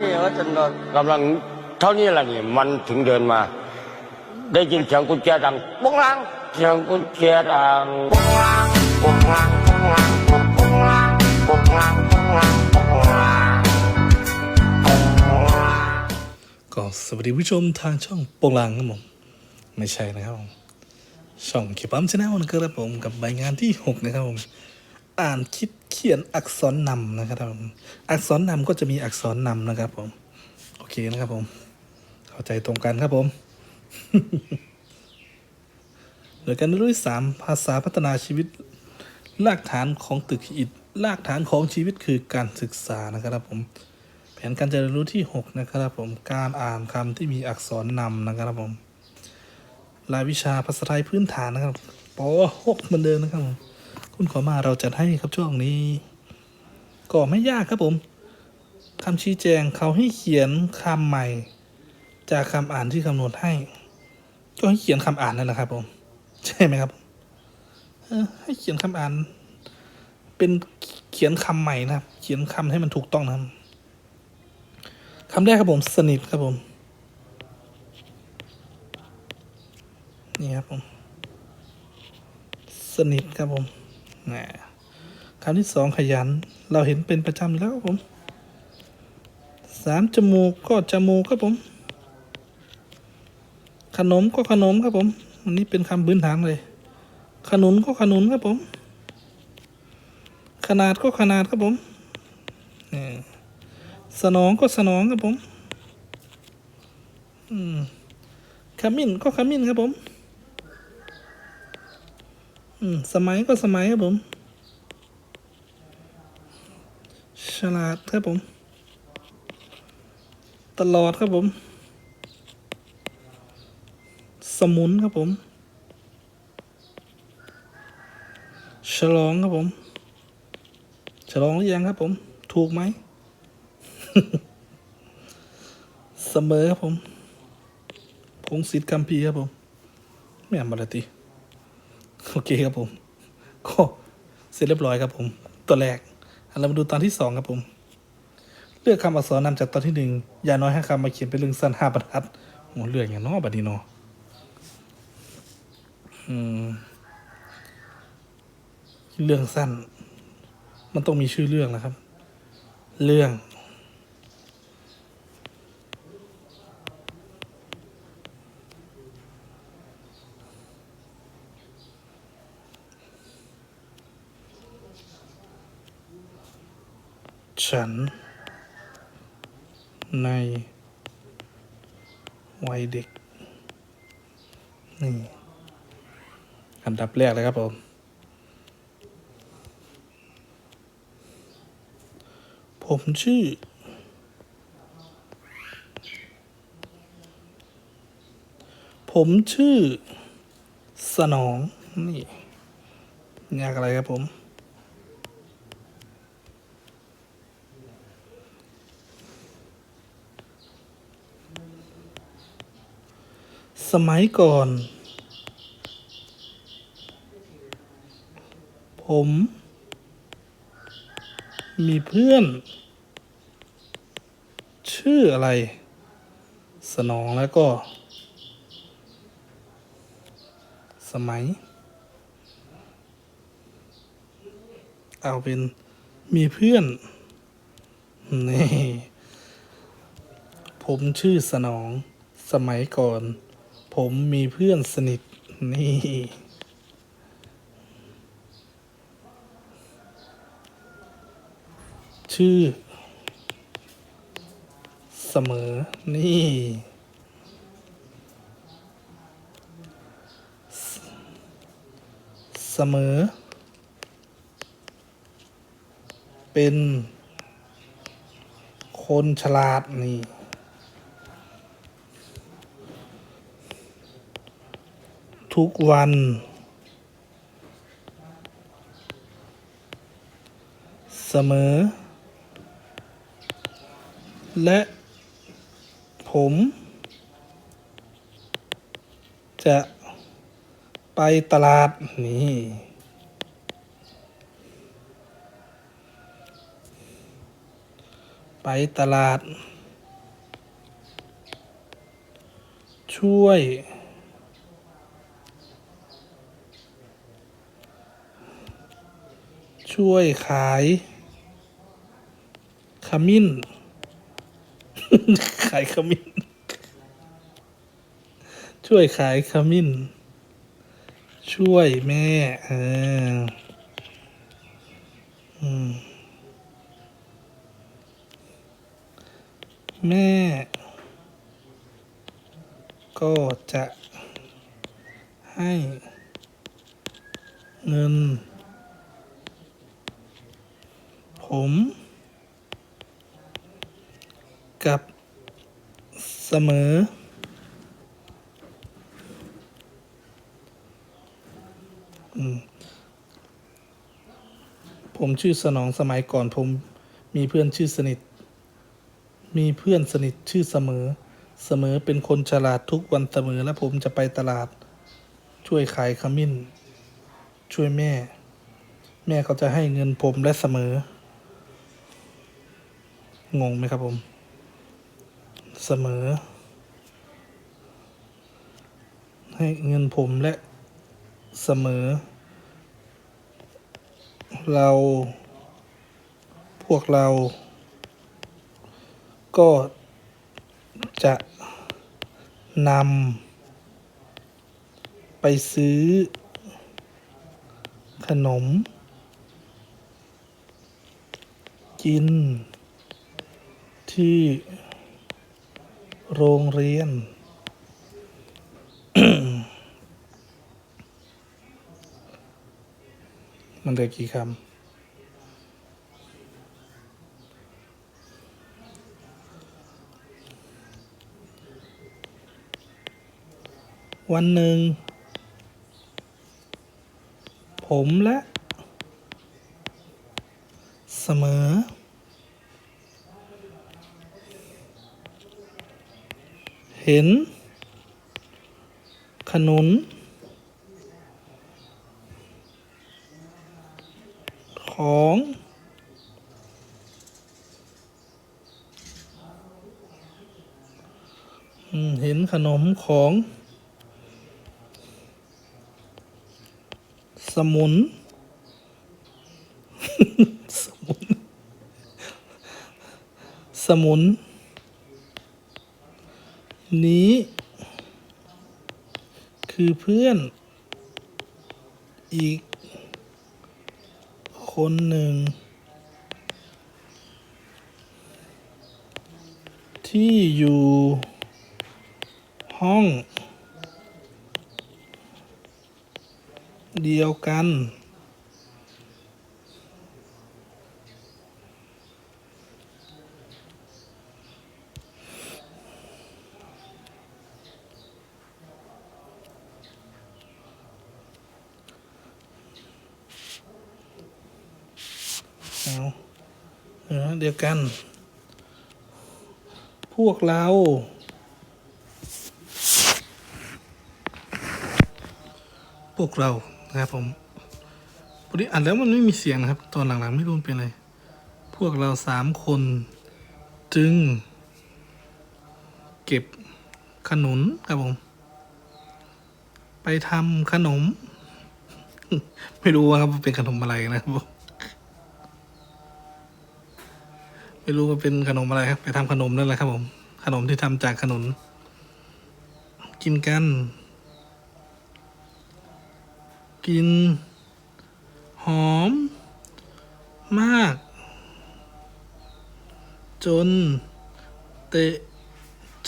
นี่ว่าจนกำลังเท่านี้แหละนี่มันถึงเดินมา ได้ยินเสียงกุญแจดังปุ้งลังเสียงกุญแจดังปุ้งลังปุ้งลังปุ้งลังปุ้งปุ้งลังปุ้งลังปุ้งลังปุ้งลังปุ้งลังก็สวัสดีผู้ชมทางช่องโปงลางครับผมไม่ใช่นะครับผมช่องคิปปั๊มชแนลนะครับผมกับใบงานที่ 6 นะครับผม อ่านคิดเขียนอักษรนำนะครับผมอักษรนำก็จะมีอักษรนำนะครับผม โอเคนะครับผม เข้าใจตรงกันครับผมโดยการเรียนรู้สามภาษาพัฒนาชีวิตรากฐานของตึกอิฐรากฐานของชีวิตคือการศึกษานะครับผม แผนการเรียนรู้ที่ 6 นะครับผม การอ่านคำที่มีอักษรนำนะครับผม รายวิชาภาษาไทยพื้นฐานนะครับป .6 เหมือนเดิมนะครับผม คุณขอมาเราจัดให้ครับช่วงนี้ ก็ไม่ยากครับผมคำชี้แจงเขาให้เขียนคำใหม่ จากคำอ่านที่กำหนดให้ ก็ให้เขียนคำอ่านนั่นแหละครับผม ใช่ไหมครับให้เขียนคำอ่าน เป็นเขียนคำใหม่นะครับ เขียนคำให้มันถูกต้องนะครับคำแรกครับผมสนิทครับผมนี่ครับผม สนิทครับผม นะคำที่สองขยัน เราเห็นเป็นประจำอยู่แล้วครับผมสามจมูกก็จมูกครับผม ขนมก็ขนมครับผมอันนี้เป็นคำพื้นฐานเลย ขนุนก็ขนุนครับผม ขนาดก็ขนาดครับผมสนองก็สนองครับผมขมิ้นก็ขมิ้นครับผม อืม สมัยก็สมัยครับผม ฉลาดครับผม ตลอดครับผม สมุนครับผม ฉลองครับผม ฉลองหรือยังครับผม ถูกไหม เสมอครับผม พงศิษฐ์คัมภีครับผม ไม่อ่านบาลติ โอเคครับผม ก็เสร็จเรียบร้อยครับผม ตัวแรกเรามาดูตอนที่สองครับผม เลือกคำอักษรนำจากตอนที่หนึ่งอย่าน้อยห้าคำมาเขียนเป็นเรื่องสั้นห้าบรรทัดโหเรื่องอย่างน้อบัดนี้เนออืมเรื่องสั้น มันต้องมีชื่อเรื่องนะครับ เรื่อง ฉัน ในวัยเด็ก นี่ อันดับแรกเลยครับผม ผมชื่อ ผมชื่อ สนอง นี่ ยากอะไรครับผม สมัยก่อน ผม มีเพื่อน ชื่ออะไร สนองแล้วก็ สมัย เอาเป็นมีเพื่อน นี่ ผมชื่อสนองสมัยก่อน ผมมีเพื่อนสนิท นี่ ชื่อ เสมอ นี่ เสมอ เป็น คนฉลาดนี่ ทุกวัน เสมอ และ ผม จะไปตลาด นี่ ไปตลาด ช่วย ช่วยขาย ขมิ้น ขายขมิ้น ช่วยขายขมิ้น ช่วยแม่เออแม่ ก็จะให้ เงิน ผม กับเสมอ ผมชื่อสนองสมัยก่อนผมมีเพื่อนชื่อสนิท มีเพื่อนสนิทชื่อเสมอ เสมอเป็นคนฉลาดทุกวันเสมอและผมจะไปตลาด ช่วยขายขมิ้น ช่วยแม่ แม่เขาจะให้เงินผมและเสมอ งงไหมครับผม เสมอ ให้เงินผมและเสมอ เรา พวกเรา ก็จะนำไปซื้อ ขนม กิน ที่ โรงเรียน มันเหลือกี่คำวันหนึ่ง ผมและ เสมอ เห็น ขนุน ของ เห็นขนมของ สมุน สมุน สมุน นี้ คือเพื่อน อีก คนหนึ่ง ที่อยู่ห้อง เดียวกัน เดียวกัน พวกเรา พวกเรานะครับผมพอดีอ่านแล้วมันไม่มีเสียงนะครับ ตอนหลังๆไม่รู้เป็นอะไร พวกเราสามคนจึง เก็บขนุนครับผม ไปทำขนม ไม่รู้ว่าครับว่าเป็นขนมอะไรนะครับ ไม่รู้ว่าเป็นขนมอะไรครับ ไปทำขนมนั่นแหละครับ ผม ขนมที่ทำจากขนุน กินกัน กิน หอม มาก จน เตะ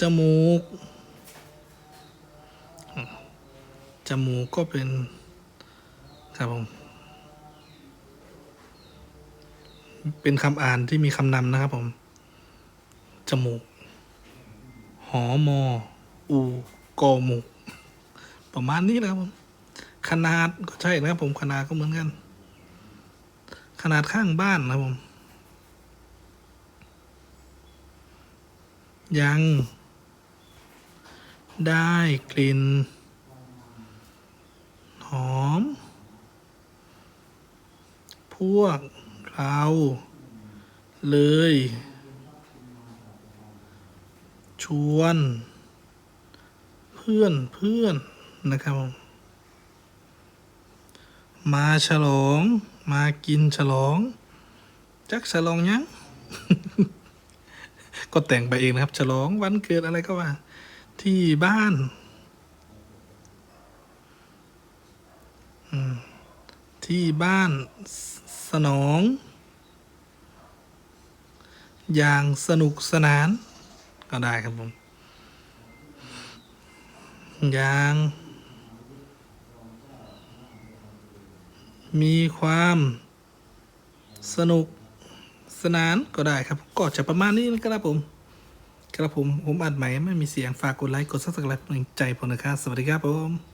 จมูก จมูกก็เป็น ครับผม เป็นคำอ่านที่มีคำนำนะครับผม จมูก หอมอ อูกอหมูก ประมาณนี้นะครับผม ขนาดก็ใช่นะครับผม ขนาดก็เหมือนกัน ขนาดข้างบ้านนะครับผม ยัง ได้กลิ่น หอม พวก เราเลย ชวน เพื่อนเพื่อนนะครับผมมาฉลอง มากินฉลอง จักฉลองยัง ก็แต่งไปเองนะครับ ฉลองวันเกิดอะไรก็ว่า ที่บ้านที่บ้านสนอง อย่างสนุกสนาน ก็ได้ครับผม อย่าง มีความสนุกสนานก็ได้ครับ ก็จะประมาณนี้นะครับผม ครับผม ผมอัดใหม่ไม่มีเสียงฝากกดไลค์ กดซับสไครป์เป็นใจผมนะครับ สวัสดีครับผม